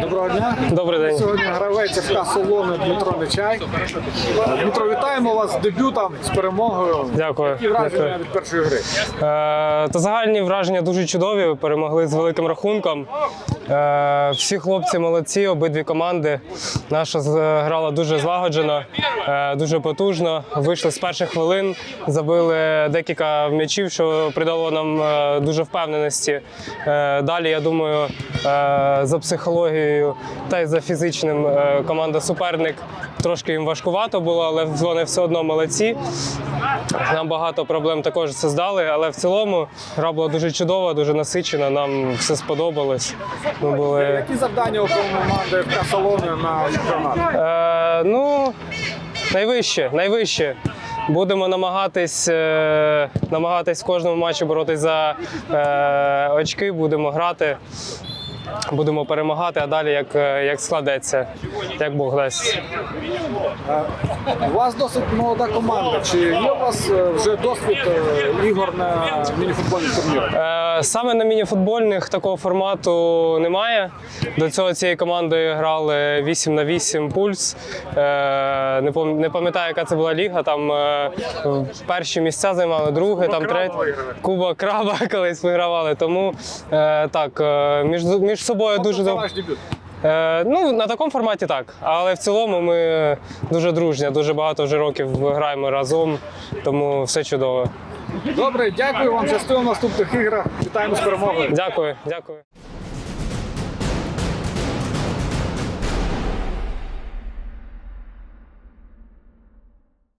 Доброго дня. Добрий день. Сьогодні гравець ФК Солони Дмитро Нечай. Дмитро, вітаємо вас з дебютом, з перемогою. Дякую. Які враження Дякую. від першої гри? Е, та загальні враження дуже чудові. Перемогли з великим рахунком. Е, всі хлопці молодці, обидві команди. Наша з- грала дуже злагоджено, е, дуже потужно. Вийшли з перших хвилин, забили декілька м'ячів, що придало нам е, дуже впевненості. Е, далі, я думаю, е, за психологією та й за фізичним е, команда суперник трошки їм важкувато було, але вони все одно молодці. Нам багато проблем також создали, але в цілому гра була дуже чудова, дуже насичена. Нам все сподобалось. Ми були Які завдання у команди ФК Солони на чемпіонат? е, ну найвище, найвище. Будемо намагатись, е, намагатись в кожному матчі боротись за е, очки, будемо грати, будемо перемагати, а далі як, е, як складеться, як Бог дасть. У вас досить молода команда. Чи є у вас е, вже досвід е, ігор на мініфутбольних турнірах? Саме на мініфутбольних такого формату немає. До цього цією командою грали 8 на 8 пульс. Не пам'ятаю, яка це була ліга. Там перші місця займали, друге, там третє. Куба краба колись вигравали. Тому так, між, між собою дуже Це ваш дебют. Е, Ну, на такому форматі так. Але в цілому ми дуже дружні, дуже багато вже років граємо разом, тому все чудово. Добре, дякую вам. Щастило в наступних іграх. Вітаємо з перемогою. Дякую, дякую.